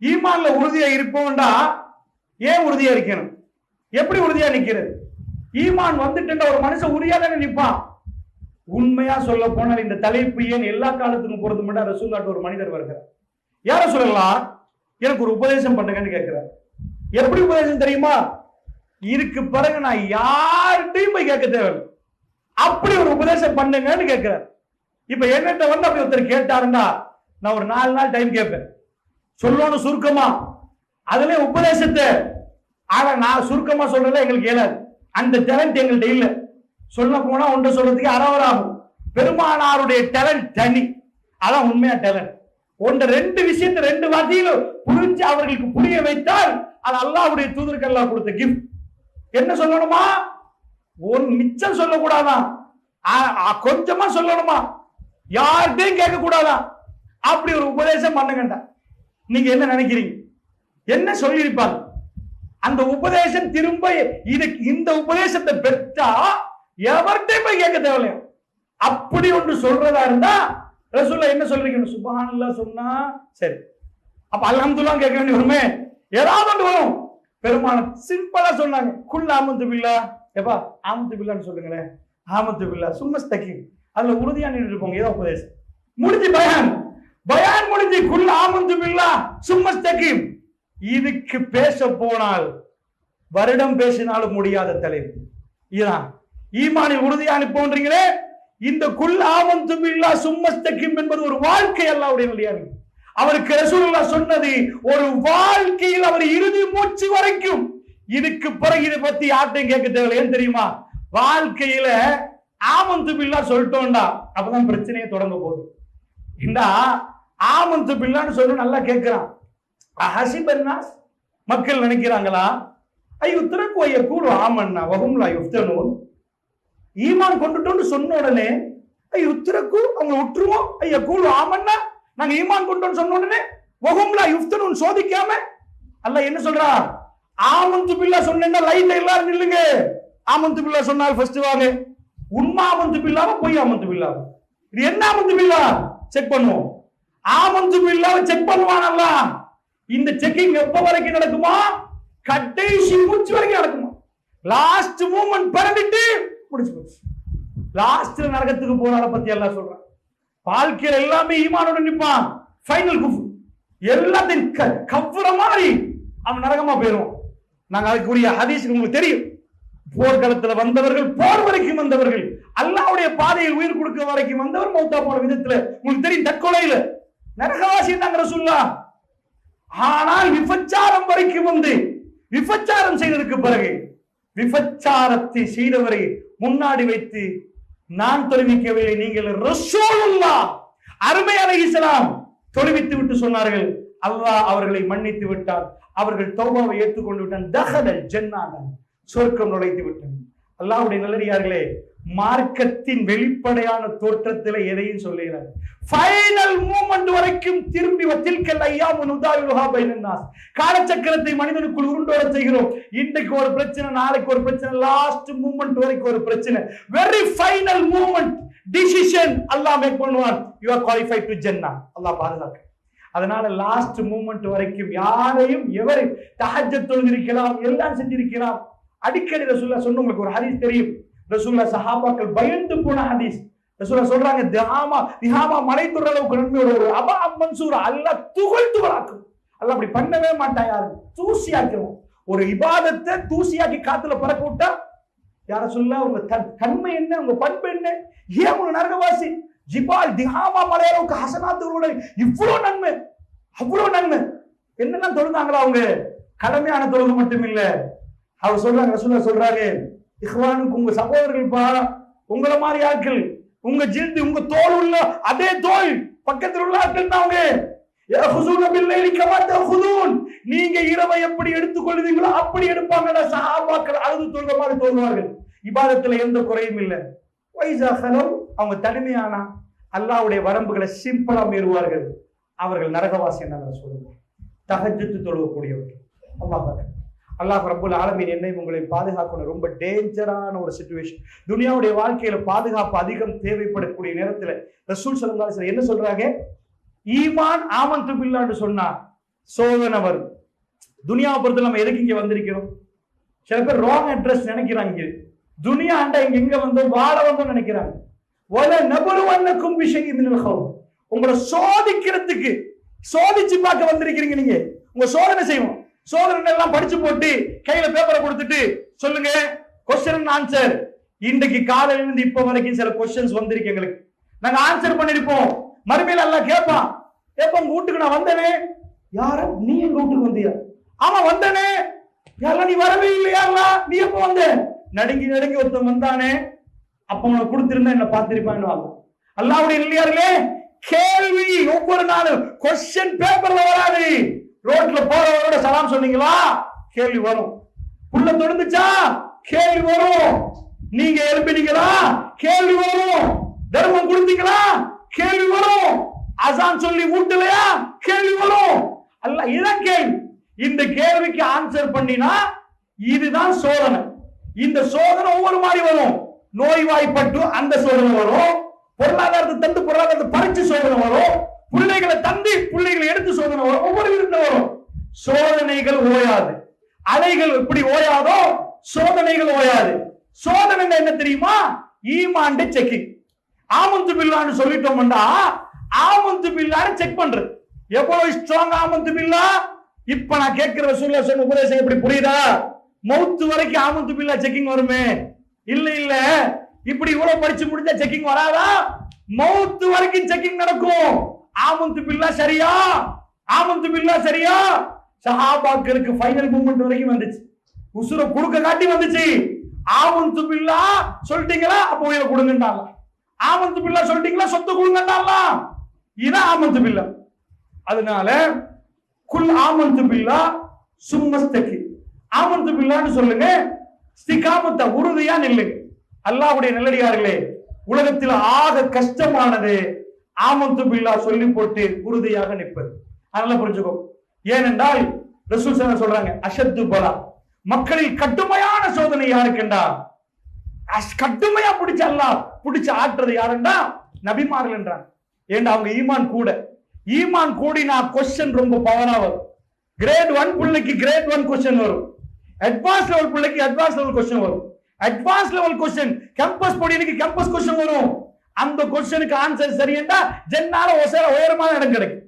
ஈமான்ல உறுதியா இருப்போம்டா ஏன் உறுதியா இருக்கணும்? எப்படி உறுதியா நிக்கிறது? ஈமான் வந்துட்டு ஒரு மனுஷன் உறுதியா தானே நிற்பான் உண்மையா சொல்ல போனால் இந்த தலைப்பு ஏன் எல்லா காலத்துக்கும் பொறுத்து மட்டும் ரசூல்லாட்டு ஒரு மனிதர் வருகிறார். யார சொல்லலாம் எனக்கு ஒரு உபதேசம் பண்ணுங்கன்னு கேட்கிறார். எப்படி உபதேசம் தெரியுமா? இதுக்கு பிறகு நான் யார்கிட்டையும் போய் கேட்க தேவையில்லை. அப்படி ஒரு உபதேசம் பண்ணுங்கன்னு கேட்கிறார். இப்ப என்னட்ட வந்து அப்படி ஒருத்தர் கேட்டாருன்னா நான் ஒரு நாலு நாள் டைம் கேட்பேன். சொல்லணும் சுருக்கமா. அதுல உபதேசத்தை. ஆனா நான் சுருக்கமா சொல்றதுல எங்களுக்கு இயலாது அந்த டேலண்ட் எங்கள்கிட்ட இல்லை. சொல்ல போனா ஒன்று சொல்றதுக்கு அறவராகும். பெருமானாருடைய டேலண்ட் தனி. அதான் உண்மையா டேலண்ட் ஒன்று ரெண்டு விஷயத்தை ரெண்டு வார்த்தையிலும் புரிஞ்சு அவர்களுக்கு புரிய வைத்தால் அது அல்லாவுடைய தூதருக்கு அல்லாஹ் கொடுத்த கிஃப்ட் என்ன சொல்லணுமா? ஒன் மிச்சம் சொல்லக்கூடாதான் கொஞ்சமா சொல்லணுமா? யார்கிட்டையும் கேட்க கூடாதான் அப்படி ஒரு உபதேசம் பண்ணுங்கண்டா நீங்க என்ன நினைக்கிறீங்க? என்ன சொல்லியிருப்பாங்க அந்த உபதேசம் திரும்ப இது இந்த உபதேசத்தை பெற்றா எவர்கிட்டையும் போய் கேட்க தேவையில்லையா? அப்படி ஒன்று சொல்றதா இருந்தா ரசூல்லா என்ன சொல்றீங்க சுபஹானல்லாஹ் சொன்னா சரி. அப்ப அல்ஹம்துலில்லாஹ் கேட்க வேண்டிய வருமே ஏதாவது ஒன்று வரும். பெருமான சிம்பிளா சொன்னாங்க. குல் ஆமத்து பில்லா எப்பா? ஆமத்து பில்லான்னு சொல்லுங்களேன். ஆமத்து பில்லா சும்மஸ்தகி அதுல உறுதியா நின்று போங்க. ஏதோ உபதேசம். முடிஞ்சு பயன். பயான் முடிஞ்சு குல் ஆமந்தும் இல்லா சும்மஸ்தகி இதுக்கு பேச போனால் வருடம் பேசினாலும் முடியாத தலைப்பு இதுதான் ஈமானில் உறுதியா அனுப்புன்றீங்களே இந்த குல் ஆமந்தும் இல்லா சும்மஸ்தகிம் என்பது ஒரு வாழ்க்கை அல்லாவுடைய வழியாக அவருக்கு ரசூலுல்லா சொன்னது ஒரு வாழ்க்கையில் அவர் இறுதி மூச்சு வரைக்கும். இதுக்கு பிறகு இதை பத்தி யார்ட்டையும் கேட்க தேவையில்ல. ஏன் தெரியுமா? வாழ்க்கையில ஆமந்து பில்லா சொல்லிட்டோம்டா. அப்பதான் பிரச்சனையே தொடங்க போகுது. இந்தா ஆமந்து பில்லான்னு சொல்லி நல்லா கேட்கிறான். ஹசிபன்னாஸ் மக்கள் நினைக்கிறாங்களா? ஐயோ திறக்கு ஐய கூடு ஆமண்ணா வகும்லா யுஃப்தனூன். ஈமான் கொண்டுட்டோம்னு சொன்ன உடனே ஐயோ திறக்கு அவங்க விட்டுருவோம் ஐயா கூடு ஆமண்ணா நாங்க ஈமான் கொண்டோம்னு சொன்ன உடனே வகும்லா யுஃப்தனூன் சோதிக்காம அல்ல என்ன சொல்றா? ஆமந்து பில்லா சொன்னேன்னா லைன்ல எல்லாரும் நில்லுங்க. ஆமந்து பில்லா சொன்னால் ஃபர்ஸ்ட் வாங்க. உண்மை ஆமந்து பில்லாவும் பொய் ஆமந்து பில்லாவும் இது என்ன ஆமந்து பில்லா செக் பண்ணுவோம். ஆமந்து இல்லாம செக் பண்ணுவானல்ல. இந்த செக்கிங் எப்ப வரைக்கும் நடக்குமா? கடைசி மூச்சு வரைக்கும் நடக்குமா? லாஸ்ட் மூமெண்ட் பறந்துட்டு முடிச்சு போச்சு. லாஸ்ட்ல நரகத்துக்கு போறால பத்தி எல்லாம் சொல்றேன். வாழ்க்கையில் எல்லாமே ஈமானோட நிற்பான் ஃபைனல் குஃபு. எல்லாத்தையும் க- கவ்வுற மாதிரி அவன் நரகமா போயிடுவான். நாங்க அதுக்குரிய ஹதீஸ் உங்களுக்கு தெரியும். போர்க்களத்துல வந்தவர்கள் போர் வரைக்கும் வந்தவர்கள் அல்லாவுடைய பாதையை உயிர் கொடுக்க வரைக்கும் வந்தவர் மௌத்தா போன விதத்துல உங்களுக்கு தெரியும். தற்கொலையில நரகவாசி தாங்க ரசூல்லா ஆனால் விபச்சாரம் வரைக்கும் வந்து விபச்சாரம் செய்ததற்கு பிறகு விபச்சாரத்தை செய்தவரை முன்னாடி வைத்து நான் தொழுவிக்கவில்லை நீங்கள் ரசூலுல்லா அருமை அலைஹிஸ்ஸலாம் தொழுவித்து விட்டு சொன்னார்கள். அல்லாஹ் அவர்களை மன்னித்து விட்டார் அவர்கள் தௌபாவை ஏற்றுக்கொண்டு விட்டான். தகதல் ஜென்னாதன் சொர்க்கம் நுழைத்து விட்டான் அல்லாவுடைய நல்லடியார்களே மார்க்கத்தின் வெளிப்படையான தோற்றத்தில் எதையும் சொல்லுகிறார். ஃபைனல் மூமெண்ட் வரைக்கும் திரும்பி வத்தில்கல் ஐயா முனுதாயுலஹா பைனன்னாஸ் காலச்சக்கரத்தை மனிதனுக்குள் உருண்டோட செய்கிறோம். இன்றைக்கு ஒரு பிரச்சனை நாளைக்கு ஒரு பிரச்சனை லாஸ்ட் மூமெண்ட் வரைக்கும் ஒரு பிரச்சனை. Very final moment decision Allah make பண்ணுவான். யூ ஆர் குவாலிஃபை டு ஜென்னா அல்லாஹ் பாதுகாக்க. அதனால லாஸ்ட் மூமெண்ட் வரைக்கும் யாரையும் எவரை தஹஜ்ஜத் தொழுதிருக்கலாம் எல்லாம் செஞ்சிருக்கலாம். அடிக்கடி ரசூல்லா சொன்ன உங்களுக்கு ஒரு ஹரிஸ் தெரியும். ரசூல்லா சஹாபாக்கள் பயந்து போன ஹதீஸ். ரசூல்லா சொல்றாங்க திஹாமா திஹாமா மலை துற அளவுக்கு நன்மையோட ஒரு அபா மன்சூரா அல்லாஹ் துகள் துகளாக்கும் அல்லாஹ் அப்படி பண்ணவே மாட்டான் யாரு? தூசியாக்கிறோம் ஒரு இபாதத்தை தூசியாக்கி காத்துல பறக்க விட்டா யார சொல்ல உங்க தன்- தன்மை என்ன? உங்க பண்பு என்ன? ஏன் உங்க நரகவாசி? ஜிபால் திஹாமா மலையளவுக்கு ஹசனாத்துகளோட இவ்வளவு நன்மை அவ்வளவு நன்மை. என்னெல்லாம் தொழுந்தாங்களா அவங்க? கடமையான தொழுகை மட்டும் இல்ல அவர் சொல்றாங்க ரசூல்லா சொல்றாங்க இஹ்வானுக்கு உங்க சகோதரர்கள் பா உங்களை மாதிரி ஆட்கள் உங்க ஜில்து உங்க தோல் உள்ள அதே தோல் பக்கத்தில் உள்ள ஆட்கள் தான் அவங்க. நீங்க இரவை எப்படி எடுத்துக்கொள்வீங்களோ அப்படி எடுப்பாங்க சஹாபாக்கள். அழுது தொழுத மாதிரி தோல்வார்கள் இபாதத்துல எந்த குறையும் இல்லை. வைசா ஹலோ அவங்க தனிமையானா? அல்லாவுடைய வரம்புகளை சிம்பிளா மீறுவார்கள். அவர்கள் நரகவாசி என்ன சொல்லுவாங்க தகஜத்து தொழுவக்கூடியவர்கள் அல்லாஹ் அல்லாஹ் ரபுல் ஆலமீன் என்னை உங்களை பாதுகாக்கணும். ரொம்ப டேஞ்சரான ஒரு சுச்சுவேஷன் துனியாவுடைய வாழ்க்கையில பாதுகாப்பு அதிகம் தேவைப்படக்கூடிய நேரத்துல ரசூல் ஸல்லல்லாஹு என்ன சொல்றாங்க? ஈமான் ஆமன் பில்லான்னு சொன்னா சோதனை வரும். துனியாவை பொறுத்து நம்ம எதுக்கு இங்க வந்திருக்கிறோம்? சில பேர் ராங் அட்ரஸ் நினைக்கிறாங்க துனியா அண்டா இங்க எங்க வந்தோம் வாழ வந்தோம் நினைக்கிறாங்க. வல நபருவன்னக்கும் விஷயம் உங்களை சோதிக்கிறதுக்கு சோதிச்சு பார்க்க வந்திருக்கிறீங்க நீங்க. உங்க சோதனை செய்வோம். சோதனை எல்லாம் படிச்சு போட்டு கையில பேப்பரை கொடுத்துட்டு சொல்லுங்க கொஸ்டின் ஆன்சர் இன்றைக்கு காலையில இருந்து இப்ப வரைக்கும் சில கொஸ்டின்ஸ் வந்திருக்கு எங்களுக்கு. நாங்க ஆன்சர் பண்ணிருப்போம். மறுமையில எல்லாம் கேட்பான் எப்ப உங்க வீட்டுக்கு நான் வந்தேனே. யார? நீ எங்க வீட்டுக்கு வந்தியா? ஆமா வந்தனே. யாரெல்லாம் நீ வரவே இல்லையா நீ எப்ப வந்த? நடுங்கி நடுங்கி ஒருத்தன் வந்தானே. அப்ப உனக்கு கொடுத்திருந்தா என்ன பார்த்திருப்பான்னு அல்லாவுடைய இல்லையார்களே கேள்வி ஒவ்வொரு நாளும். கொஸ்டின் பேப்பர்ல வராது. ரோட்ல போறவரோட சலாம் சொன்னீங்களா? கேள்வி வரும். புள்ள தொடுந்துச்சா? கேள்வி வரும். நீங்க எழுப்பினீங்களா? கேள்வி வரும். தர்மம் கொடுத்தீங்களா? கேள்வி வரும். அசான் சொல்லி ஊட்டலையா? கேள்வி வரும். அல்ல இதான் கேள்வி. இந்த கேள்விக்கு ஆன்சர் பண்ணினா இதுதான் சோதனை. இந்த சோதனை ஒவ்வொரு மாதிரி வரும். நோய்வாய்ப்பட்டு அந்த சோதனை வரும். பொருளாதாரத்தை தந்து பொருளாதாரத்தை பறிச்சு சோதனை வரும். பிள்ளைகளை தந்தை பிள்ளைகளை எடுத்து சோதனை வரும் ஒவ்வொரு விதத்துல வரும். சோதனைகள் ஓயாது. அலைகள் எப்படி ஓயாதோ சோதனைகள் ஓயாது. சோதனை என்ன தெரியுமா? ஈமாண்டு செக்கிங் ஆமந்து பில்லான்னு சொல்லிட்டோம்டா ஆமந்து பில்லான்னு செக் பண்றது. எவ்வளவு ஸ்ட்ராங் ஆமந்து பில்லா இப்ப நான் கேட்கிற ரசூல்லா சொன்ன உபதேசம் எப்படி புரியுதா? மவுத்து வரைக்கும் ஆமந்து பில்லா செக்கிங் வருமே? இல்ல இல்ல. இப்படி இவ்வளவு படிச்சு முடிஞ்சா செக்கிங் வராதா? மவுத்து வரைக்கும் செக்கிங் நடக்கும். ஆமந்து பில்லா சரியா? ஆமந்து பில்லா சரியா? சஹாபாக்களுக்கு ஃபைனல் மூமெண்ட் வரைக்கும் வந்துச்சு. உசுர குடுக்க காட்டி வந்துச்சு. ஆமந்து பில்லா சொல்லிட்டீங்களா? அப்போ உயிரை கொடுங்கட்டாங்க ஆமந்து பில்லா சொல்லிட்டீங்களா? சொத்து கொடுங்கட்டாங்க இதான் ஆமந்து பில்லா. அதனால குல் ஆமந்து பில்லா சும்மஸ்தகி. ஆமந்து பில்லான்னு சொல்லுங்க. ஸ்திகாமத்த உறுதியா நில்லுங்க அல்லாஹ்வுடைய நல்லடியார்களே உலகத்தில் ஆக கஷ்டமானது ஆமந்து பில்லா சொல்லி போட்டு உறுதியாக நிற்பது. அதனால புரிஞ்சுக்கோ. ஏனென்றால் ரசூல் சார் சொல்றாங்க அஷத்து பலா. மக்களில் கடுமையான சோதனை யாருக்குண்டா கடுமையா பிடிச்ச அல்லாஹ் பிடிச்ச ஆட்டுறது யாருண்டா நபிமார்கள் என்றாங்க. ஏண்டா அவங்க ஈமான் கூட. ஈமான் கூடினா கொஸ்டின் ரொம்ப பவரா வரும். கிரேட் ஒன் பிள்ளைக்கு கிரேட் ஒன் கொஸ்டின் வரும். அட்வான்ஸ் லெவல் பிள்ளைக்கு அட்வான்ஸ் லெவல் கொஸ்டின் வரும். அட்வான்ஸ் லெவல் கொஸ்டின் கேம்பஸ் பொடியனுக்கு கேம்பஸ் கொஸ்டின் வரும். அந்த கொஸ்டினுக்கு ஆன்சர் சரியண்டா ஜென்னால ஒசர உயரமான இடம் கிடைக்கும்.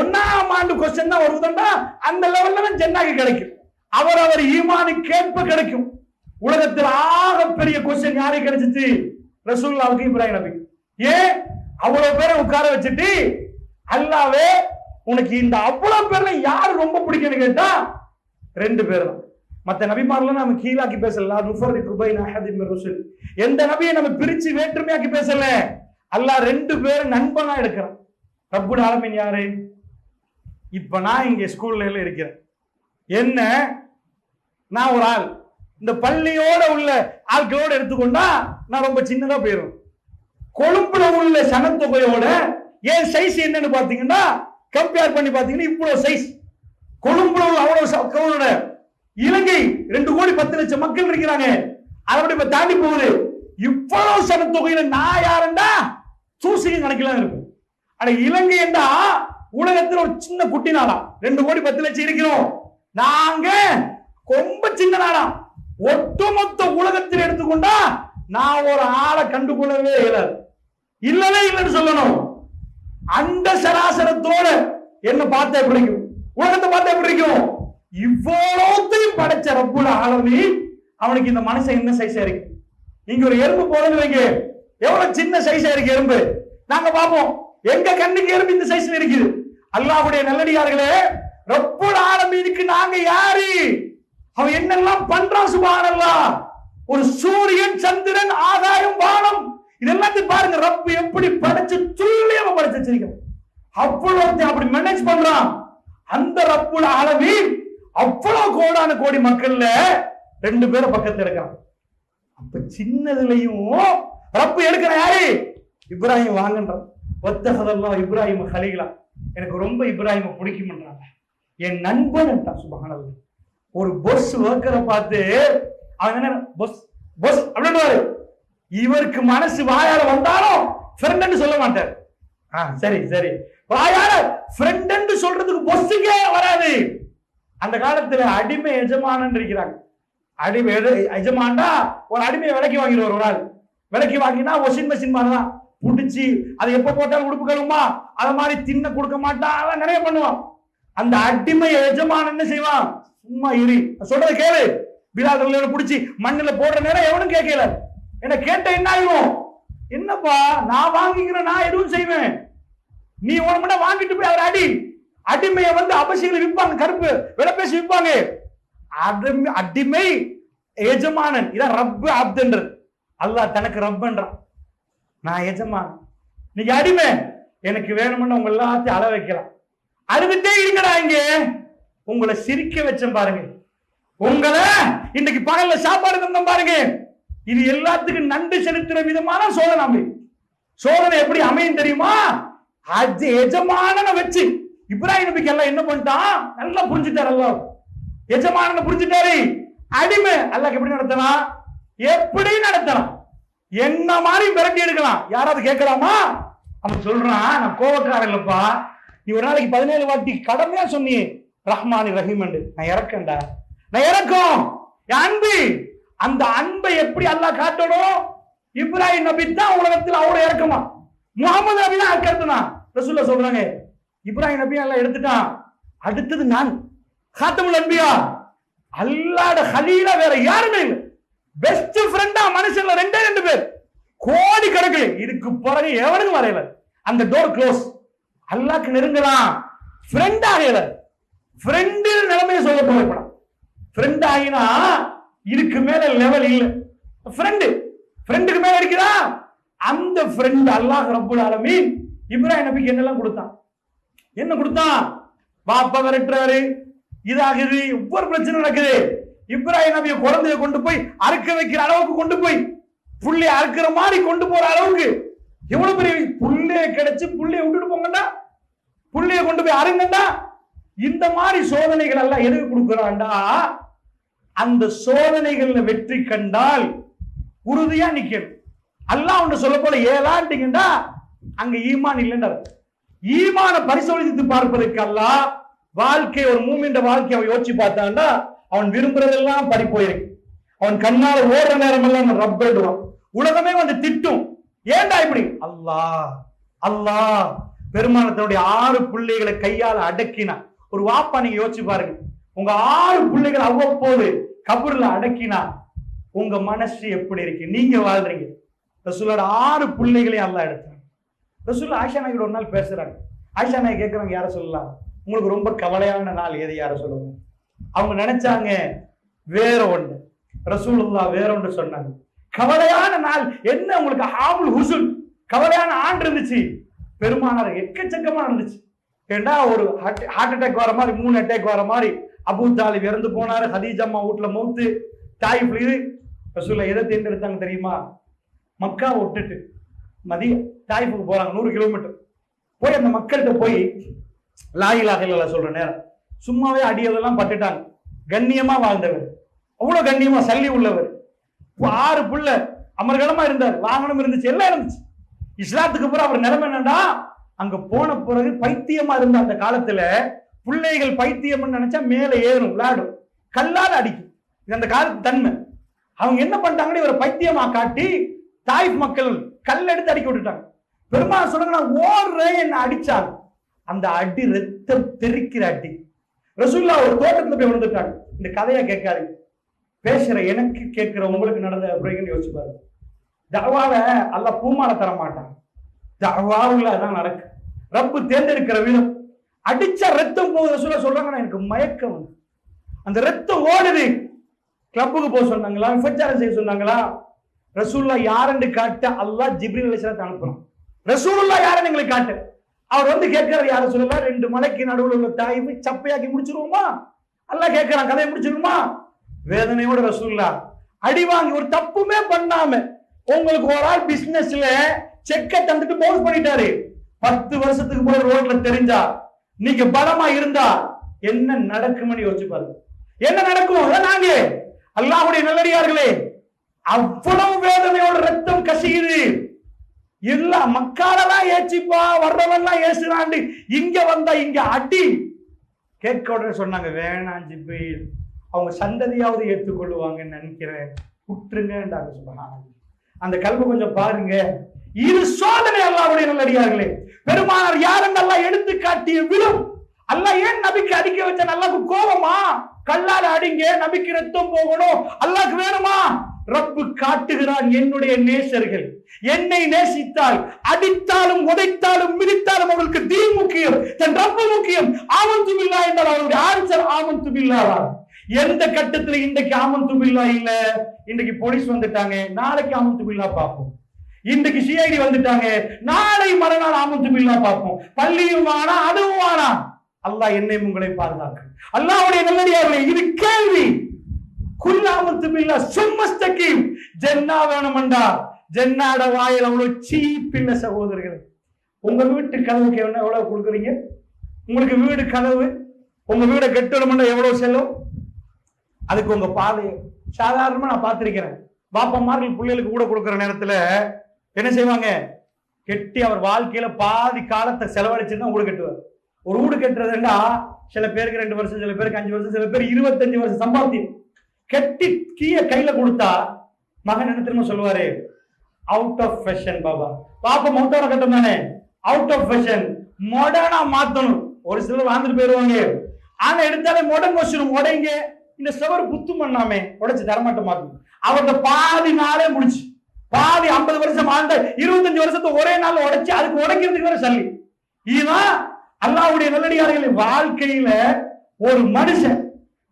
ஒன்னாம் ஆண்டு கொஸ்டின் தான் வருதுண்டா அந்த லெவல்ல தான் ஜென்னாக்கு கிடைக்கும். அவர் அவர் ஈமானுக்கு ஏற்ப கிடைக்கும். உலகத்தில் ஆக பெரிய கொஸ்டின் யாருக்கு கிடைச்சிச்சு? ரசூல்லாவுக்கு இப்ராஹிம் நபி. ஏன்? அவ்வளவு பேரை உட்கார வச்சுட்டு அல்லாவே உனக்கு இந்த அவ்வளவு பேர்ல யாரு ரொம்ப பிடிக்கும்னு கேட்டா ரெண்டு பேர் தான். மற்ற நபிமாரெல்லாம் நம்ம கீழாக்கி பேசல. நுஃபர்ரி குபைன் அஹதிம் ரசூல். எந்த நபியை நம்ம பிரிச்சு வேற்றுமையாக்கி பேசல? அல்லாஹ் ரெண்டு பேரும் நண்பனா எடுக்கிறான். ரப்புல் ஆலமின் யாரு? இப்ப நான் இங்க ஸ்கூல்ல இருக்கிறேன். என்ன? நான் ஒரு ஆள். இந்த பள்ளியோட உள்ள ஆட்களோட எடுத்துக்கொண்டா நான் ரொம்ப சின்னதா போயிடும் கொழும்புல உள்ள சனத்தொகையோட ஏன் சைஸ் என்னன்னு பாத்தீங்கன்னா கம்பேர் பண்ணி பாத்தீங்கன்னா இவ்வளவு சைஸ் கொழும்புல உள்ள அவ்வளவு இலங்கை ரெண்டு கோடி பத்து லட்சம் மக்கள் இருக்கிறாங்க. அதோட இப்ப தாண்டி போகுது. இவ்வளவு சனத்தொகையில நான் யாருண்டா தூசிக்கு கணக்கெல்லாம் இருக்கும் ஆனா இலங்கை என்றா உலகத்துல ஒரு சின்ன குட்டி நாடா. ரெண்டு கோடி பத்து லட்சம் இருக்கிறோம். நாங்க ரொம்ப சின்ன நாடா. ஒட்டுமொத்த உலகத்தில் எடுத்துக்கொண்டா நான் ஒரு ஆளை கண்டுகொள்ளவே இயலாது இல்லவே இல்லைன்னு சொல்லணும். அந்த சராசரத்தோட என்ன பார்த்தா எப்படி உலகத்தை பார்த்தா எப்படி இருக்கும்? படைச்ச ரப்புல ஆளுமே அவனுக்கு இந்த மனுஷன் என்ன சைஸா இருக்கு? இங்க ஒரு எறும்பு போறது வைங்க. எவ்வளவு சின்ன சைஸா இருக்கு எறும்பு? நாங்க பார்ப்போம். எங்க கண்ணுக்கு எறும்பு இந்த சைஸ்ல இருக்குது? அல்லாஹ்வுடைய நல்லடியார்களே ரப்புல் ஆலமீனுக்கு நாங்க யாரு? அவன் என்னெல்லாம் பண்றான் சுபானல்லா? ஒரு சூரியன் சந்திரன் ஆதாயம் வானம். இதெல்லாத்தையும் பாருங்க ரப்பு எப்படி படைச்சு துல்லியமா படைச்சு வச்சிருக்கோம் அவ்வளவு அப்படி மேனேஜ் பண்றான். அந்த ரப்புல அளவி அவ்வளவு கோடான கோடி மக்கள்ல ரெண்டு பேரும் பக்கத்துல இருக்கான் அப்ப சின்னதுலயும் ரப்பு எடுக்கிற யாரு? இப்ராஹிம் வாங்கன்றான். ஒத்தகதெல்லாம் இப்ராஹிம் ஹலிகளா எனக்கு ரொம்ப இப்ராஹிம பிடிக்கும்ன்றாங்க. என் நண்பன் சுபஹானல்லாஹ் ஒரு பொஸ் ஒர்க்கரை பார்த்து அவன் என்ன பொஸ் பொஸ் அப்படின்னு இவருக்கு மனசு வாயால வந்தாலும் ஃப்ரெண்ட்னு சொல்ல மாட்டார். ஆ சரி சரி. வாயால ஃப்ரெண்ட் சொல்றதுக்கு பொஸ்ஸுக்கே வராது. அந்த காலத்துல அடிமை எஜமானன் இருக்கிறாங்க அடிமை எஜமான்டா ஒரு அடிமையை விலைக்கு வாங்கிடுவார் ஒரு ஆள். விலைக்கு வாங்கினா ஒஷின் மிஷின் மாதிரி தான் புடிச்சு அதை எப்ப போட்டாலும் உடுப்பு கழுவுமா? அத மாதிரி தின்ன கொடுக்க மாட்டான். அவன் நிறைய பண்ணுவான். அந்த அடிமை எஜமானன் என்ன செய்வான்? சும்மா இரு. நான் சொல்றத கேளு. பிலாதர்ல புடிச்சு மண்ணுல போடுற நேரம் எவனும் கேட்கல. என்ன கேட்ட என்ன ஆயிரும்? என்னப்பா நான் வாங்கிக்கிறேன் நான் எதுவும் செய்வேன். நீ உன மட்டும் வாங்கிட்டு போய் அவர் அடி. அடிமையை வந்து அவசியங்களை விற்பாங்க கருப்பு விலை பேசி விற்பாங்க. அடிமை அடிமை எஜமானன். இதான் ரப்பு அப்துன்றது அல்லாஹ் தனக்கு ரப்புன்றான் நான் எஜமான். நீங்க அடிமை. எனக்கு வேணும்னு உங்க எல்லாத்தையும் அள வைக்கலாம். அழுதுட்டே இருங்கடா இங்க. உங்களை சிரிக்க வச்சேன் பாருங்க. உங்களை இன்னைக்கு பகல்ல சாப்பாடு தந்தோம் பாருங்க. இது எல்லாத்துக்கும் நன்றி செலுத்துற விதமான சோதனை சோதனை எப்படி அமையும் தெரியுமா? அது எஜமானனை வச்சு. இப்ராஹிம் நபிக்கு எல்லாம் என்ன பண்ணிட்டான் நல்லா புரிஞ்சுட்டாரு அல்லாஹ். எஜமானனை புரிஞ்சுட்டாரு. அடிமை. அல்லாஹ் எப்படி நடத்தலாம் எப்படி நடத்தலாம்? என்ன மாதிரி விரட்டி எடுக்கலாம்? யாராவது கேட்கலாமா? அவன் சொல்றான் நான் கோவக்காரன் இல்லப்பா. நீ ஒரு நாளைக்கு பதினேழு வாட்டி கடமையா சொன்னியே. ரஹ்மானி ரஹீம் நான் இறக்கண்டா நான் இறக்கும். என் அன்பு. அந்த அன்பை எப்படி அல்லாஹ் காட்டணும்? இப்ராஹிம் நபி தான் உலகத்தில் அவ்வளவு இறக்கமா. முகமது நபி தான் அக்கறதுனா ரசூல்லா சொல்றாங்க இப்ராஹிம் நபியா எல்லாம் எடுத்துட்டான். அடுத்தது நான். காத்தமுல் அன்பியா. அல்லாட ஹலீலா வேற யாருமே இல்லை. பெஸ்ட் ஃப்ரெண்டா மனுஷன்ல ரெண்டே ரெண்டு பேர். கோடி கணக்கு இதுக்கு பிறகு எவனுக்கும் வரையல. அந்த டோர் க்ளோஸ் அல்லாக்கு நெருங்கலாம். ஃப்ரெண்ட் ஆகல ஃப்ரெண்டில் நிலைமையை சொல்ல போகப்படாம் ஃப்ரெண்ட் ஆகினா இதுக்கு மேல லெவல் இல்லை. ஃப்ரெண்டு ஃப்ரெண்டுக்கு மேல இருக்குதா? அந்த ஃப்ரெண்ட் அல்லாஹ் ரப்புல் ஆலமீன் இப்ராஹிம் நபிக்கு என்னெல்லாம் கொடுத்தான்? என்ன கொடுத்தான் பாப்பா விரட்டுறாரு. இதாகுது ஒவ்வொரு பிரச்சனை நடக்குது. இப்ராஹிம் நபிய குழந்தைய கொண்டு போய் அறுக்க வைக்கிற அளவுக்கு கொண்டு போய் புள்ளி அறுக்கிற மாதிரி கொண்டு போற அளவுக்கு எவ்வளவு பெரிய புள்ளைய கிடைச்சு புள்ளைய விட்டுட்டு போங்கடா புள்ளைய கொண்டு போய் அருங்கண்டா இந்த மாதிரி சோதனைகள் எல்லாம் எதுக்கு கொடுக்குறான்டா அந்த சோதனைகள்ல வெற்றி கண்டால் உறுதியா நிக்கணும். அல்லாஹ் ஒன்று சொல்ல போல ஏழாண்டிங்கடா அங்க ஈமான் இல்லைன்னு ஈமான பரிசோதித்து பார்ப்பதற்கு அல்லாஹ் வாழ்க்கை ஒரு மூமின்ற வாழ்க்கை அவன் யோசிச்சு பார்த்தான்டா அவன் விரும்புறதெல்லாம் பறி போயிருக்கு அவன் கண்ணால ஓடுற நேரம் எல்லாம் அவன் ரப்பிடுவான் உலகமே வந்து திட்டும். ஏன்டா இப்படி? அல்லாஹ் அல்லாஹ். பெருமானத்தினுடைய ஆறு பிள்ளைகளை கையால அடக்கினான். ஒரு வாப்பா நீங்க யோசிச்சு பாருங்க. உங்க ஆறு பிள்ளைகள் அவ்வப்போது கபூர்ல அடக்கினா உங்க மனசு எப்படி இருக்கு? நீங்க வாழ்றீங்க. ரசூலோட ஆறு பிள்ளைகளையும் அல்லாஹ் எடுத்தாங்க ரசூல் ஆயிஷா நாயகோட ஒரு நாள் பேசுறாங்க. ஆயிஷா நாயக் கேட்கறவங்க யார சொல்லலாம்? உங்களுக்கு ரொம்ப கவலையான நாள் எது யார சொல்லுங்க? அவங்க நினைச்சாங்க வேற ஒன்று ரசூலுல்லா வேற ஒன்று சொன்னாங்க. கவலையான நாள் என்ன உங்களுக்கு? ஹாமுல் ஹுசுல் கவலையான ஆண்டு இருந்துச்சு. பெருமானார் எக்கச்சக்கமா இருந்துச்சு. ஏண்டா ஒரு ஹார்ட் அட்டாக் வர மாதிரி மூணு அட்டாக் வர மாதிரி அபூ தாலிப் இறந்து போனாரு ஹதீஜம்மா வீட்டுல மூத்து தாய் இது ரசூல்லா எதை தேர்ந்தெடுத்தாங்க தெரியுமா? மக்கா விட்டுட்டு. மதிய தாய்ப்புக்கு போறாங்க நூறு கிலோமீட்டர் போய் அந்த மக்கள்கிட்ட போய் லாயிலாக இல்ல சொல்ற நேரம் சும்மாவே அடியதெல்லாம் பட்டுட்டாங்க. கண்ணியமா வாழ்ந்தவர். அவ்வளவு கண்ணியமா சல்லி உள்ளவர். ஆறு புள்ள அமர்கலமா இருந்தார். வாகனம் இருந்துச்சு எல்லாம் இருந்துச்சு. இஸ்லாத்துக்கு அப்புறம் அவர் நிலைமை என்னன்னா அங்க போன பிறகு பைத்தியமா இருந்த அந்த காலத்துல பிள்ளைகள் பைத்தியம்னு நினைச்சா மேல ஏறும் விளையாடும். கல்லால் அடிக்கும். இது அந்த காலத்து தன்மை. அவங்க என்ன பண்ணிட்டாங்கன்னு இவரை பைத்தியமா காட்டி தாய் மக்கள் கல் எடுத்து அடிக்க விட்டுட்டாங்க. பெருமாள் சொன்னாங்க நான் ஓடுறேன் என்னை அடிச்சாங்க. அந்த அடி ரத்தம் தெறிக்கிற அடி. ரசூல்லா ஒரு தோட்டத்துல போய் விழுந்துட்டாங்க இந்த கதையா கேட்காதீங்க. பேசுற எனக்கு கேட்கிற உங்களுக்கு நடந்த அப்படிங்கன்னு யோசிச்சு பாருங்க. தவால அல்ல பூமால தர மாட்டான். தவாவுல அதான் நடக்கு. ரப்பு தேர்ந்தெடுக்கிற விதம். அடிச்ச ரத்தம் போகுது ரசூலா சொல்றாங்க எனக்கு மயக்கம் வந்து. அந்த ரத்தம் ஓடுது. கிளப்புக்கு போக சொன்னாங்களா? விபச்சாரம் செய்ய சொன்னாங்களா? ரசூல்லா யாருன்னு காட்ட அல்லாஹ் ஜிப்ரீல் அலிஸ்லாத்தை அனுப்புறோம் ரசூல்லா யாருன்னு எங்களுக்கு காட்டு. அவர் வந்து கேட்கிறார் யார சொல்லலாம் ரெண்டு மலைக்கு நடுவில் உள்ள தாய் சப்பையாக்கி முடிச்சிருவோமா? அல்லாஹ் கேட்கிறான் கதையை முடிச்சிருமா வேதனையோட ரசூல்லா அடி வாங்கி ஒரு தப்புமே பண்ணாம உங்களுக்கு ஒரு ஆள் பிசினஸ்ல செக்கை தந்துட்டு போஸ் பண்ணிட்டாரு. பத்து வருஷத்துக்கு போல ரோட்ல தெரிஞ்சா நீங்க பலமா இருந்தா என்ன நடக்கும்னு யோசிச்சு பாருங்க. என்ன நடக்கும்? நாங்க? அல்லாஹுடைய நல்லடியார்களே அவ்வளவு வேதனையோட ரத்தம் கசியுது. இல்ல மக்காலெல்லாம் ஏச்சிப்பா வர்றவன்லாம் ஏசுறாண்டு இங்க வந்தா இங்க அடி. கேட்க உடனே சொன்னாங்க வேணாம் ஜிப்ரீல். அவங்க சந்ததியாவது ஏற்றுக்கொள்ளுவாங்கன்னு நினைக்கிறேன். விட்டுருங்கன்றாங்க சொன்னாங்க அந்த கல்வி கொஞ்சம் பாருங்க. இது சோதனை அல்லாவுடைய நல்லடியார்களே. பெருமானார் யாரென்னெல்லாம் எடுத்து காட்டிய விழும் அல்ல ஏன் நபிக்கு அடிக்க வச்ச நல்லாக்கு கோபமா? கல்லால அடிங்க நபிக்கு ரத்தம் போகணும். அல்லாக்கு வேணுமா? ரப்பு காட்டுகிறான் என்னுடைய நேசர்கள். என்னை நேசித்தால் அடித்தாலும் உதைத்தாலும் மிதித்தாலும் அவர்களுக்கு தீ முக்கியம். தன் ரப்பு முக்கியம். ஆமந்து பில்லா என்றால் அவருடைய ஆன்சர் ஆமந்து பில்லாவா எந்த கட்டத்துல இன்றைக்கு ஆமந்து பில்லா இல்ல? இன்றைக்கு போலீஸ் வந்துட்டாங்க. நாளைக்கு ஆமந்துமில்லா பார்ப்போம். இன்றைக்கு சிஐடி வந்துட்டாங்க. நாளை மறுநாள் ஆமந்துமில்லா பார்ப்போம். பள்ளியும் ஆனா அதுவும் ஆனா. அல்லாஹ் என்னை உங்களை பாதுகாக்க அல்லாவுடைய நல்லடியார்களே இது கேள்வி. குல்லாமத்து பில்லா சும்மஸ்தகீம். ஜென்னா வேணுமண்டா ஜென்னாட வாயில் அவ்வளவு சீப் இல்ல சகோதரர்களே. உங்க வீட்டு கதவுக்கு என்ன எவ்வளவு கொடுக்குறீங்க? உங்களுக்கு வீடு கதவு உங்க வீடை கட்டணும்னா எவ்வளவு செல்லும்? அதுக்கு உங்க பாதை. சாதாரணமா நான் பார்த்திருக்கிறேன். பாப்பமார்கள் பிள்ளைகளுக்கு கூட கொடுக்குற நேரத்துல என்ன செய்வாங்க? கெட்டி அவர் வாழ்க்கையில பாதி காலத்தை செலவழிச்சு தான் வீடு கட்டுவார். ஒரு வீடு கட்டுறதுன்னா சில பேருக்கு ரெண்டு வருஷம் சில பேருக்கு அஞ்சு வருஷம் சில பேர் இருபத்தஞ்சு வருஷம் சம்பாத்தியம். கெட்டி கீய கையில கொடுத்தா மகன் என்ன திரும்ப சொல்லுவாரு? அவுட் ஆஃப் ஃபேஷன் பாபா. பாப்பா மௌத்தார கட்டம் தானே? அவுட் ஆஃப் ஃபேஷன் மாடர்னா மாத்தணும். ஒரு சிலர் வாழ்ந்துட்டு போயிருவாங்க. ஆனா எடுத்தாலே மொடன் வச்சிடும் உடைங்க இந்த சுவர் புத்து பண்ணாமே உடைச்சு தரமாட்ட மாத்தணும். அவர்த பாதி நாளே முடிச்சு பாதி ஐம்பது வருஷம் வாழ்ந்த இருபத்தஞ்சு வருஷத்தை ஒரே நாள் உடைச்சு அதுக்கு உடைக்கிறதுக்கு வேற சல்லி. இதுதான் அல்லாவுடைய நல்லடியார்களின் வாழ்க்கையில ஒரு மனுஷன்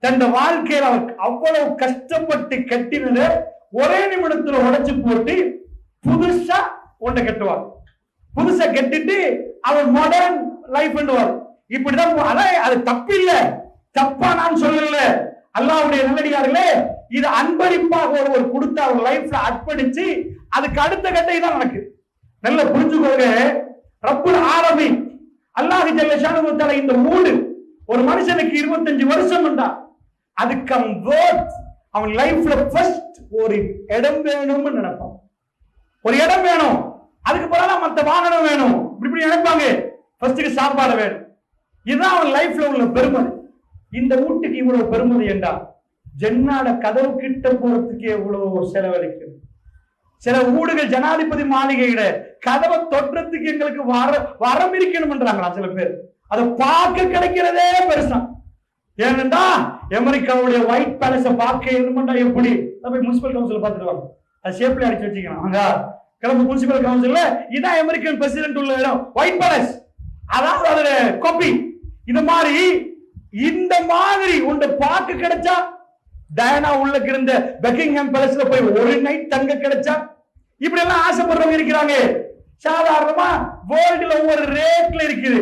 தன் வாழ்க்கையில அவர் அவ்வளவு கஷ்டப்பட்டு கட்டினது ஒரே நிமிடத்துல உடைச்சு போட்டு புதுசா ஒன்றை கட்டுவார் புதுசா கட்டிட்டு அவர் மாடர்ன் லைஃப் பண்ணுவார் இப்படிதான் போ- அதான் அது தப்பு இல்ல. தப்பா நான் சொல்லல. அல்லாவுடைய நல்லடியார்களே இது அன்பளிப்பாக ஒருவர் கொடுத்து அவர் லைஃப்ல அர்ப்பணிச்சு அதுக்கு அடுத்த கட்டை தான் நடக்குது. நல்ல புரிஞ்சுக்கோங்க. ரப்புல் ஆரம்பி அல்லாஹ் ஜல்லஷானு இந்த மூடு. ஒரு மனுஷனுக்கு இருபத்தஞ்சு வருஷம் உண்டா? அதுக்கு அவன் worth, அவன் லைஃப்ல ஃபர்ஸ்ட் ஒரு இடம் வேணும்னு நினைப்பான். ஒரு இடம் வேணும். அதுக்கு பிறகு மற்ற வாகனம் வேணும். இப்படி இப்படி நினைப்பாங்க. ஃபர்ஸ்ட்டுக்கு சாப்பாடு வேணும். இதுதான் அவன் லைஃப்ல உள்ள பெருமதி. இந்த வீட்டுக்கு இவ்வளவு பெருமதி என்றா ஜென்னாட கதவு கிட்ட போறதுக்கு எவ்வளவு செலவழிக்கும். சில வீடுகள் ஜனாதிபதி மாளிகையிட கதவை தொட்டுறதுக்கு எங்களுக்கு வர வரம் இருக்கணும்ன்றாங்களா சில பேர். அதை பார்க்க கிடைக்கிறதே பெருசான் ஏனென்றா அமெரிக்காவுடைய ஒயிட் பேலஸ பார்க்க இருந்துட்டா எப்படி? போய் முனிசிபல் கவுன்சில் பார்த்துட்டு வாங்க. அது ஷேப்ல அடிச்சு வச்சுக்கலாம் அங்க கிளம்பு முனிசிபல் கவுன்சில்ல இதான் அமெரிக்கன் பிரசிடென்ட் உள்ள இடம். ஒயிட் பேலஸ் அதாவது அதுல கோப்பி இந்த மாதிரி இந்த மாதிரி உண்டு பார்க்க கிடைச்சா டயனா உள்ள இருந்த பெக்கிங்ஹாம் பேலஸ்ல போய் ஒரு நைட் தங்க கிடைச்சா இப்படி எல்லாம் ஆசைப்படுறவங்க இருக்கிறாங்க. சாதாரணமா வேர்ல்டுல ஒவ்வொரு ரேட்ல இருக்குது.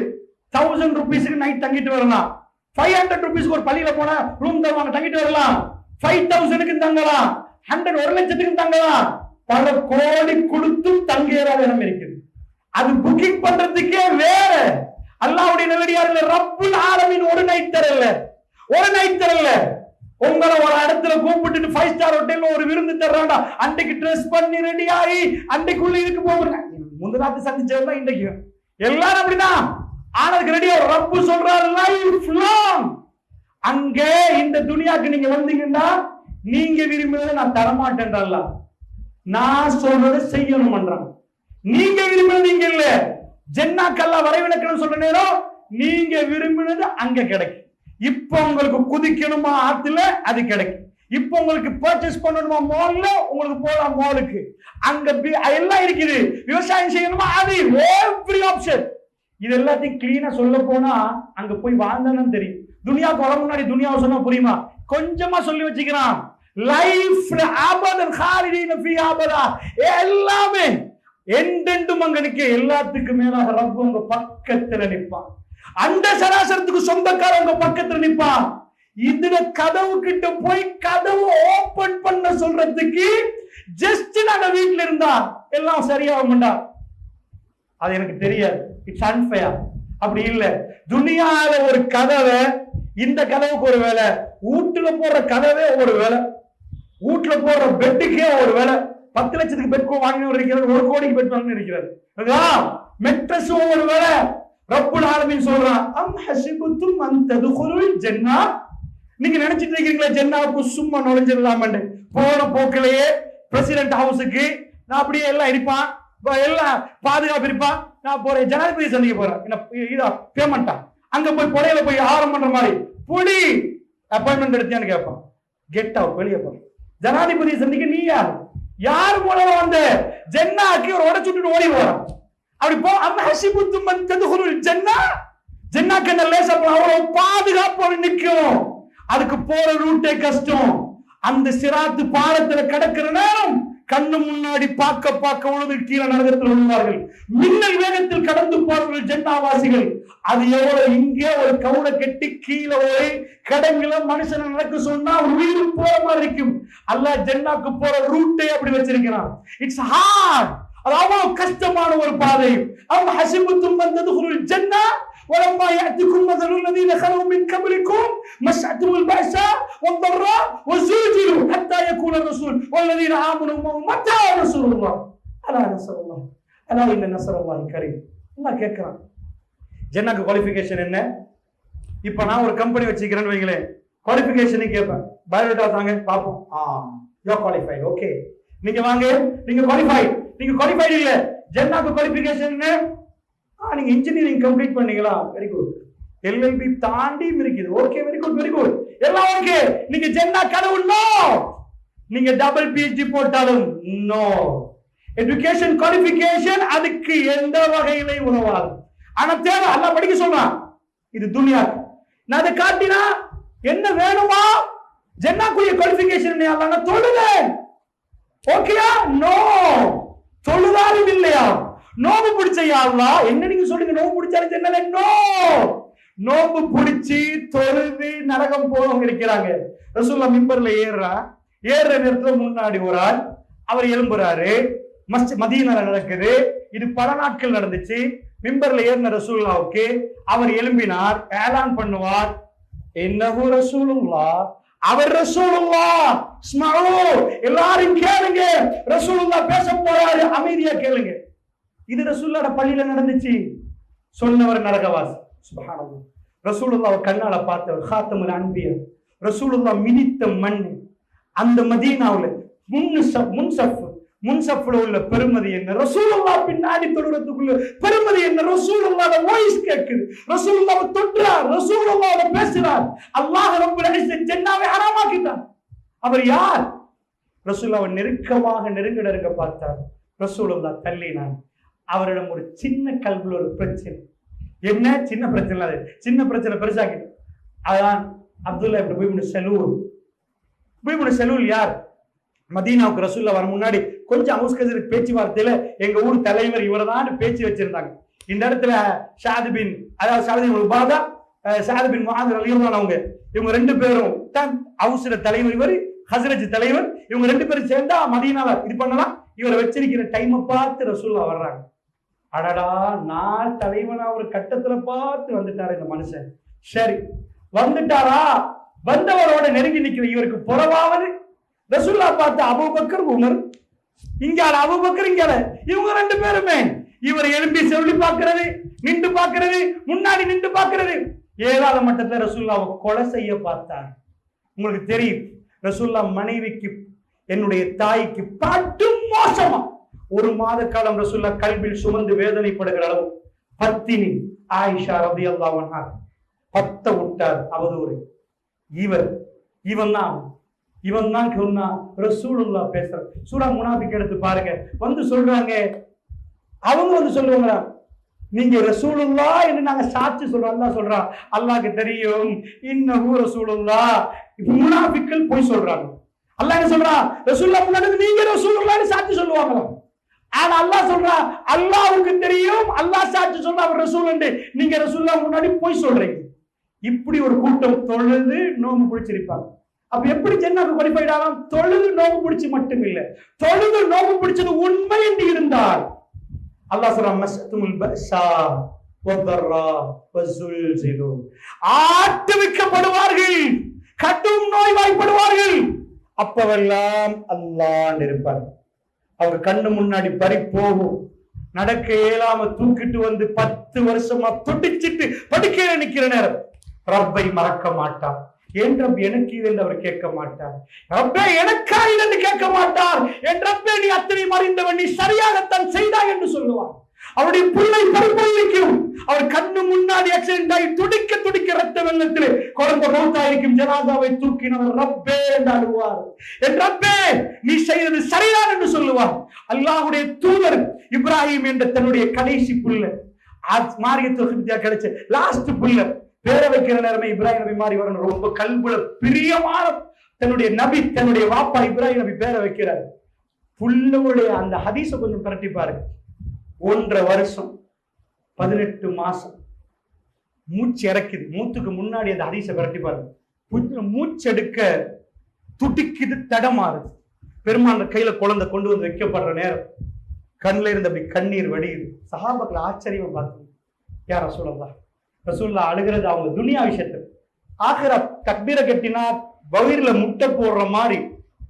தௌசண்ட் ருபீஸ்க்கு நைட் தங்கிட்டு வரலாம். ஃபைவ் ஹண்ட்ரட் ருபீஸ்க்கு ஒரு பள்ளியில போனா ரூம் தருவாங்க தங்கிட்டு வரலாம். ஃபைவ் தௌசண்ட்க்கு தங்கலாம். ஹண்ட்ரட் ஒரு லட்சத்துக்கு தங்கலாம். பல கோடி கொடுத்து தங்குகிற இடம் இருக்குது அது புக்கிங் பண்றதுக்கே வேற. அல்லாவுடைய நல்லடியார்கள் ரப்புல் ஆலமீன் ஒரு நைட் தரல ஒரு நைட் தரல உங்களை ஒரு இடத்துல கூப்பிட்டுட்டு ஃபைவ் ஸ்டார் ஹோட்டல்ல ஒரு விருந்து தர்றாண்டா அன்றைக்கு ட்ரெஸ் பண்ணி ரெடி ஆகி அன்றைக்குள்ள இதுக்கு போகிறேன் முந்தினாத்து சந்திச்சது தான் இன்றைக்கு. எல்லாரும் அப்படிதான். ஆனதுக்கு ரெடியா ரப்பு சொல்றாரு லைஃப் லாங் அங்கே இந்த துனியாக்கு நீங்க வந்தீங்கன்னா நீங்க விரும்பினதை நான் தரமாட்டேன்றல்ல. நான் சொல்றதை செய்யணும்ன்றான் நீங்க விரும்பினது இங்க இல்ல. ஜென்னாக்கல்லா வரைவிலக்கணம் சொல்ற நேரம் நீங்க விரும்பினது அங்க கிடைக்கும். இப்போ உங்களுக்கு குதிக்கணுமா ஆத்துல அது கிடைக்கும். இப்போ உங்களுக்கு பர்ச்சேஸ் பண்ணணுமா மால்ல உங்களுக்கு போலாம் மாலுக்கு அங்க எல்லாம் இருக்குது. விவசாயம் செய்யணுமா? அது எவ்ரி ஆப்ஷன் இது எல்லாத்தையும் கிளீனா சொல்ல போனா அங்க போய் வாழ்ந்தாலும் தெரியும். துனியாவுக்கு வர முன்னாடி துனியாவை சொன்னா புரியுமா? கொஞ்சமா சொல்லி வச்சுக்கிறான். லைஃப்ல ஆபதன் ஹாலிதீன ஃபீ ஆபதா எல்லாமே எண்டெண்டும் அங்க நிக்க எல்லாத்துக்கும் மேலாக ரப்பு உங்க பக்கத்துல நிற்பான். அந்த சராசரத்துக்கு சொந்தக்கார உங்க பக்கத்துல நிற்பான். இதுல கதவு கிட்ட போய் கதவு ஓபன் பண்ண சொல்றதுக்கு ஜஸ்ட் நாங்க வீட்ல இருந்தா எல்லாம் சரியாகும்டா. அது எனக்கு தெரியாது. இட்ஸ் அன்ஃபேர் அப்படி இல்லை. துனியால ஒரு கதவை இந்த கதவுக்கு ஒரு வேலை. வீட்டுல போடுற கதவே ஒரு வேலை. வீட்டுல போடுற பெட்டுக்கே ஒரு வேலை. பத்து லட்சத்துக்கு பெட் வாங்கி இருக்கிறார் ஒரு கோடிக்கு பெட் வாங்கி இருக்கிறது மெட்ரஸும் ஒரு வேலை. ரப்புல் ஆலமின் சொல்றான் அம் ஹசிபுத்தும் அந்த ஜென்னா. நீங்க நினைச்சிட்டு இருக்கீங்களா ஜென்னாவுக்கு சும்மா நுழைஞ்சிடலாமன்னு போன போக்கிலேயே பிரசிடென்ட் ஹவுஸுக்கு நான் அப்படியே எல்லாம் இருப்பான் எல்லாம் பாதுகாப்பு இருப்பான். நான் போறேன். ஜனாதிபதி சந்திக்க போறேன். என்ன இதா பேமெண்டா அங்க போய் புடையில போய் ஆரம் பண்ற மாதிரி புலி அப்பாயின்மெண்ட் எடுத்தியான்னு கேட்பான். கெட் அவுட் வெளியே போ. ஜனாதிபதி சந்திக்க நீ யார்? யார் மூலம் வந்த ஜென்னாக்கு ஒரு உடச்சுட்டு ஓடி போறான் அப்படி போ அம்ம ஹசிபுத்தும் மன் ததுகுலுல் ஜென்னா? ஜென்னாக்கு என்ன லேசா அவ்வளவு பாதுகாப்போடு நிக்கும் அதுக்கு போற ரூட்டே கஷ்டம். அந்த சிராத்து பாலத்துல கடக்கிற நேரம் கண்ணு முன்னாடி பார்க்க பார்க்க உழுது கீழே நரகத்தில் விழுவார்கள் மின்னல் வேகத்தில் கடந்து போவார்கள் ஜென்னாவாசிகள். அது எவ்வளவு இங்கே ஒரு கவுளை கட்டி கீழே போய் கடங்குல மனுஷனை நடக்க சொன்னா உயிர் போற மாதிரி இருக்கும். அல்ல ஜென்னாக்கு போற ரூட்டே அப்படி வச்சிருக்கிறான். இட்ஸ் ஹார்ட் அது அவ்வளவு கஷ்டமான ஒரு பாதை. அவங்க ஹசிபுத்தும் வந்தது ஒரு ஜன்னா ولما يأتكم مثل الذين خلوا من قبلكم مسعتهم البأساء والضراء وزلزلوا حتى يكون الرسول والذين آمنوا معه متى نصر الله ألا نصر الله ألا إن نصر الله قريب அல்லாஹ் கேட்கிறான் ஜென்னாக்கு குவாலிஃபிகேஷன் என்ன இப்போ நான் ஒரு கம்பெனி வச்சுக்கிறேன்னு வைங்களேன் குவாலிஃபிகேஷனை கேட்பேன் பயோடேட்டா தாங்க பார்ப்போம் ஆ யோ குவாலிஃபைட் ஓகே நீங்க வாங்க நீங்க குவாலிஃபைட் நீங்க குவாலிஃபைட் இல்ல ஜென்னாக்கு குவாலிஃபிகேஷன் ஆ நீங்க இன்ஜினியரிங் கம்ப்ளீட் பண்ணீங்களா? வெரி குட் எல்எல்பி தாண்டியும் இருக்குது okay very good very good எல்லாம் ஓகே நீங்க ஜென்னா கடவுள் நோ நீங்க டபுள் பிஹெச்டி போட்டாலும் நோ எஜுகேஷன் குவாலிபிகேஷன் அதுக்கு எந்த வகையிலே உணவாது. ஆனா தேவை அல்ல படிக்க சொல்றான். இது துணியா நான் அதை காட்டினா என்ன வேணுமா? ஜென்னாக்குரிய குவாலிஃபிகேஷன் அல்லாஹ் தொழுதேன். ஓகேயா நோ தொழுதாலும் இல்லையா? நோம்பு பிடிச்ச யாருலா? என்ன நீங்க சொல்லுங்க நோம்பு பிடிச்சாலும் ஜன்னல நோ நோம்பு பிடிச்சி தொழுது நரகம் போறவங்க இருக்கிறாங்க. ரசூல்லா மிம்பர்ல ஏறுறா. ஏறுற நேரத்துல முன்னாடி ஒரு ஆள் அவர் எழும்புறாரு. மஸ்ஜி மதீனால நடக்குது. இது பல நாட்கள் நடந்துச்சு. மிம்பர்ல ஏறின ரசூல்லாவுக்கு அவர் எழும்பினார் ஏலான் பண்ணுவார். என்னவோ ரசூலுல்லா அவர் ரசூலுல்லா ஸ்மரோ எல்லாரும் கேளுங்க. ரசூலுல்லா பேச போறாரு. அமைதியா கேளுங்க. இது ரசூல்லோட பள்ளியில நடந்துச்சு. சொன்னவர் நரகவாசி. சுபஹானல்லாஹ். ரசூலுல்லாஹ் கண்ணால பார்த்தவர் ஹாத்தமுல் அன்பியர் ரசூலுல்லா மிதித்த மண் அந்த மதீனாவுல முன்னு முன்சப் முன் உள்ள பெருமதி என்ன? ரசூலுல்லா பின்னாடி தொழுறதுக்குள்ள பெருமதி என்ன? ரசூலுல்லாஹ் வாய்ஸ் கேக்குது. ரசூலுல்லாஹ் தொட்டுறார். ரசூலுல்லாஹ் பேசுறார். அல்லாஹ் ரப்பல் இஸ்ஸத் ஜன்னாவை ஹராமாக்கிட்டான் அவர் யார்? ரசூலுல்லாஹ் நெருக்கமாக நெருங்க நெருங்க பார்த்தார். ரசூலுல்லாஹ் தள்ளினான். அவரிடம் ஒரு சின்ன கல்வியில் ஒரு பிரச்சனை. என்ன? சின்ன பிரச்சனை அது. சின்ன பிரச்சனை பெருசாக்கி. அதான் அப்துல்லா இப்படி போய் செலூர் போய் செலூர் யார்? மதீனாவுக்கு ரசூல்ல வர முன்னாடி கொஞ்சம் அவுஸ்கசருக்கு பேச்சுவார்த்தையில எங்க ஊர் தலைவர் இவர்தான் பேச்சு வச்சிருந்தாங்க. இந்த இடத்துல ஷாதுபின் அதாவது ஷாதுபின் உபாதா ஷாதுபின் மகாதர் அலியம்தான் அவங்க இவங்க ரெண்டு பேரும் தான் அவுசர தலைவர் இவர் ஹசரஜ் தலைவர். இவங்க ரெண்டு பேரும் சேர்ந்தா மதியனால இது பண்ணலாம். இவரை வச்சிருக்கிற டைமை பார்த்து ரசூல்லா வர்றாங்க. அடடா நான் தலைவனா ஒரு கட்டத்துல பார்த்து வந்துட்டாரு இந்த மனுஷன். சரி வந்துட்டாரா? வந்தவரோட நெருங்கி நிக்கிற இவருக்கு புறவாவது ரசுல்லா பார்த்து அபுபக்கர் உமர். இங்கால அபுபக்கர் இங்கால. இவங்க ரெண்டு பேருமே. இவர் எழும்பி சொல்லி பார்க்கிறது நின்று பார்க்கிறது முன்னாடி நின்று பார்க்கிறது. ஏழாவது மட்டத்துல ரசுல்லாவை கொலை செய்ய பார்த்தார். உங்களுக்கு தெரியும் ரசுல்லா மனைவிக்கு என்னுடைய தாய்க்கு பாட்டு மோசமா. ஒரு மாத காலம் ரசுல்லா கல்வியில் சுமந்து வேதனைப்படுகிற அளவு. பத்தினி ஆயிஷா ரபி அல்லாஹ் பத்த விட்டார் அவதூறு. இவர் இவன் தான் இவன் தான் சொன்னா ரசூலுல்லா பேசுற சூடா முனாபிக் எடுத்து பாருங்க. வந்து சொல்றாங்க அவங்க வந்து சொல்லுவாங்களா? நீங்க ரசூலுல்லா என்று நாங்க சாட்சி சொல்றோம். அல்லா சொல்றான். அல்லாக்கு தெரியும். இன்னஹு ரசூலுல்லா முனாபிக்கள் போய் சொல்றாங்க. அல்லாஹ் என்ன சொல்றான்? ரசூல்லா முன்னாடி நீங்க ரசூலுல்லான்னு சாட்சி சொல்லுவாங்களாம் ஆனா அல்லாஹ் சொல்றான் அல்லாஹ்வுக்கு தெரியும். அல்லாஹ் சாட்சி சொல்ற அவர் ரசூல் நீங்க ரசூலுல்லா முன்னாடி போய் சொல்றீங்க. இப்படி ஒரு கூட்டம் தொழுது நோம்பு பிடிச்சிருப்பாங்க. அப்ப எப்படி ஜென்னாக்கு குவாலிஃபைட் ஆகலாம் தொழுது நோம்பு பிடிச்சு மட்டும் இல்ல தொழுது நோம்பு பிடிச்சது உண்மை என்று இருந்தால். அல்லாஹ் சொல்றான் மஸ்துல் பஸா வதர்ரா வஸுல்சிலு ஆட்டுவிக்கப்படுவார்கள். கடும் நோய்வாய்ப்படுவார்கள். அப்பவெல்லாம் அல்லாஹ் இருப்பார் அவர் கண்ணு முன்னாடி பறி போகும் நடக்க இயலாம தூக்கிட்டு வந்து பத்து வருஷமா துடிச்சிட்டு படுக்கையில நிக்கிற நேரம். ரப்பை மறக்க மாட்டார். என் ரப் எனக்கு இது என்று அவர் கேட்க மாட்டார். ரப்பே எனக்கா இது என்று கேட்க மாட்டார். என் ரப்பே நீ அத்தனை மறைந்தவன். நீ சரியாகத்தான் செய்தாய் என்று சொல்லுவார். அவருடைய பிள்ளை பரிபலிக்கும் அவர் கண்ணு முன்னாடி ஆக்சிடென்ட் ஆகி துடிக்க துடிக்க ரத்த வெள்ளத்திலே குழந்தை மௌத்தாயிருக்கும் ஜனாதாவை தூக்கினவர் ரப்பே என்று அழுவார் என் ரப்பே நீ செய்தது சரிதான் என்று சொல்லுவார். அல்லாஹுடைய தூதர் இப்ராஹிம் என்ற தன்னுடைய கடைசி புள்ள மாரியத்துவ கிடைச்ச லாஸ்ட் புள்ள பேர வைக்கிற நேரமே இப்ராஹிம் நபி மாறி வரணும். ரொம்ப கல்புல பிரியமான தன்னுடைய நபி தன்னுடைய வாப்பா இப்ராஹிம் நபி பேர வைக்கிறார். புள்ளவுடைய அந்த ஹதீஸை கொஞ்சம் பரட்டி பாருங்க. ஒன்றரை வருஷம் பதினெட்டு மாசம். மூச்சு இறக்குது. மூத்துக்கு முன்னாடி அந்த ஹதீஸை பரட்டி பாருங்க. மூச்செடுக்க துடிக்குது தடமாறுது. பெருமான கையில குழந்தை கொண்டு வந்து வைக்கப்படுற நேரம். கண்ணில் இருந்து அப்படி கண்ணீர் வடியுது. சஹாபக்கள் ஆச்சரியமா பார்த்து யார் ரசூலல்லா ரசூல்லா அழுகிறது அவங்க துனியா விஷயத்துல. ஆகிற தக்பீரை கட்டினா வயிறுல முட்டை போடுற மாதிரி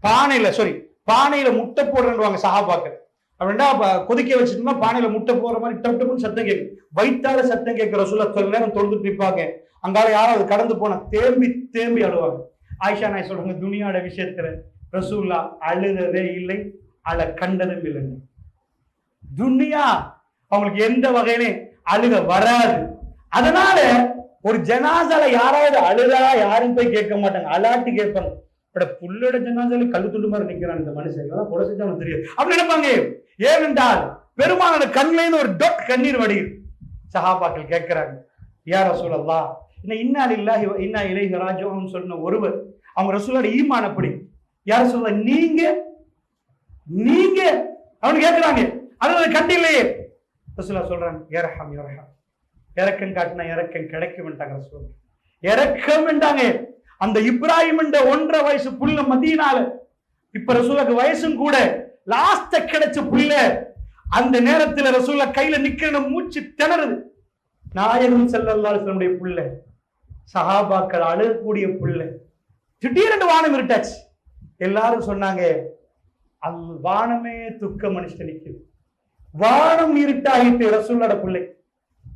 பானையில சாரி பானையில முட்டை போடுறேன்னுவாங்க சஹாபாக்கள். அப்படின்னா கொதிக்க வச்சுட்டோம்னா பானையில முட்டை போடுற மாதிரி டப் டப்புன்னு சத்தம் கேட்கும் வயிற்றால சத்தம் கேட்கிற சொல்ல தொழில் நேரம் தொழுதுட்டு நிற்பாங்க அங்கால யாராவது கடந்து போனா தேம்பி தேம்பி அழுவாங்க. ஆயிஷா நாய் சொல்றாங்க துனியாட விஷயத்துல ரசூல்லா அழுததே இல்லை அழ கண்டதும் இல்லைங்க துனியா அவங்களுக்கு எந்த வகையிலே அழுக வராது. அதனால ஒரு ஜனாசால யாராவது அழுதா யாரும் போய் கேட்க மாட்டாங்க. அலாட்டி கேட்பாங்க. பட புள்ளோட ஜனாசால கல்லு துண்டு மாதிரி நிக்கிறான் இந்த மனுஷன். இவன் கொலை செஞ்சா அவனுக்கு தெரியாது அப்படி நினைப்பாங்க. ஏனென்றால் பெருமானோட கண்ணிலேருந்து ஒரு டொட் கண்ணீர் வடியுது சஹாபாக்கள் கேட்கிறாங்க யார் ரசூலல்லா இன்னும் இன்னால் இல்லா இன்னா இலைஹி ராஜோன்னு சொன்ன ஒருவர் அவங்க ரசூலோட ஈமான் அப்படி யார் சொல்ல நீங்க நீங்க அவனு கேட்கிறாங்க. அது கண்டில்லையே ரசூலா சொல்றாங்க ஏரஹம் ஏரஹம் இறக்கம் காட்டினா இறக்கம் கிடைக்கும் ரசூல் இறக்கம் அந்த இப்ராஹிம் என்ற ஒன்றரை வயசு புள்ள மதியினால இப்ப ரசூலுக்கு வயசும் கூட. லாஸ்ட கிடைச்ச புள்ள அந்த நேரத்துல ரசூல கையில நிக்கிற மூச்சு திணறுது. நாயகம் செல்லல்லாடைய புள்ள சஹாபாக்கள் அழகக்கூடிய புள்ள. திடீரென்று வானம் இருட்டாச்சு. எல்லாரும் சொன்னாங்க அது வானமே துக்க மனுஷன் நிற்குது வானம் இருட்டாகிட்டு ரசூலோட பிள்ளை.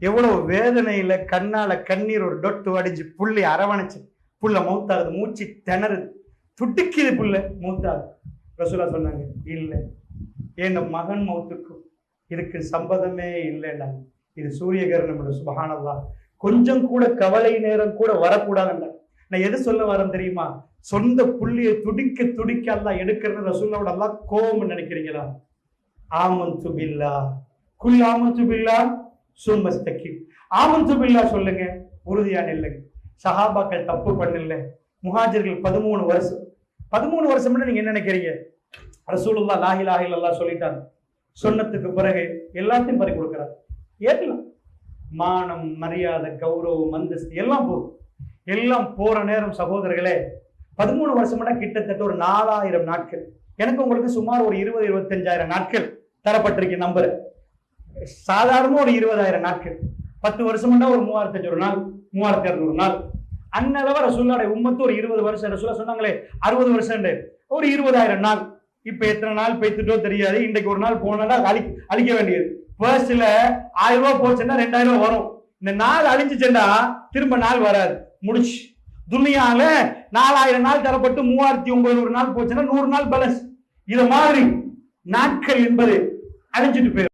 எவ்வளவு வேதனையில கண்ணால கண்ணீர் ஒரு டொட்டு வடிஞ்சு புள்ளை அரவணைச்சு புள்ள மௌத்தாகுது மூச்சு திணறுது. துடிக்குது புள்ள மௌத்தாகுது ரசூலா சொன்னாங்க இல்லை. என் மகன் மௌத்துக்கும் இதுக்கு சம்பந்தமே இல்லைன்னாங்க. இது சூரியகரணம் சுபகானல்லா கொஞ்சம் கூட கவலை நேரம் கூட வரக்கூடாதுன்னா நான் எது சொல்ல வரேன் தெரியுமா? சொந்த புள்ளியை துடிக்க துடிக்க அல்லாஹ் எடுக்கிறது ரசூல்லாவோட அல்லாஹ் கோபம் நினைக்கிறீங்களா? ஆமன் துபில்லா குல் ஆமன் துபில்லா சும்மஸ்தக்கி ஆமன் துபில்லா சொல்லுங்க. உறுதியான இல்லைங்க. சஹாபாக்கள் தப்பு பண்ணல. முஹாஜர்கள் பதிமூணு வருஷம். பதிமூணு வருஷம்னு நீங்க என்ன நினைக்கிறீங்க? ரசூலுல்லா லாஹி லாஹில் அல்லா சொல்லிட்டாங்க. சொன்னதுக்கு பிறகு எல்லாத்தையும் பறி கொடுக்குறாரு. ஏற்கலாம். மானம் மரியாதை கௌரவம் அந்தஸ்து எல்லாம் போகும் எல்லாம் போற நேரம் சகோதரர்களே பதிமூணு வருஷம்னா கிட்டத்தட்ட ஒரு நாலாயிரம் நாட்கள். எனக்கு உங்களுக்கு சுமார் ஒரு இருபது இருபத்தஞ்சாயிரம் நாட்கள் தரப்பட்டிருக்கு நம்பர் சாதாரணமா ஒரு இருபதாயிரம் நாட்கள். பத்து வருஷம்னா ஒரு மூவாயிரத்தஞ்சு ஒரு நாள். மூவாயிரத்தி இரநூறு நாள். அன்னளவு ரசூல்லாடைய உம்மத்து ஒரு இருபது வருஷம். ரசூலா சொன்னாங்களே அறுபது வருஷம் ஒரு இருபதாயிரம் நாள். இப்ப எத்தனை நாள் பெய்த்துட்டோ தெரியாது. இன்றைக்கு ஒரு நாள் போனா அழி அழிக்க வேண்டியது. பர்ஸ்ல ஆயிரம் ரூபாய் போச்சுன்னா ரெண்டாயிரம் ரூபாய் வரும். இந்த நாள் அழிஞ்சுச்சுன்னா திரும்ப நாள் வராது. முடிச்சு. துணியால நாலாயிரம் நாள் தரப்பட்டு மூவாயிரத்தி ஒன்பது நாள் போச்சுன்னா நூறு நாள் பேலன்ஸ் இது மாதிரி நாட்கள் என்பது அழிஞ்சிட்டு போயிடும்.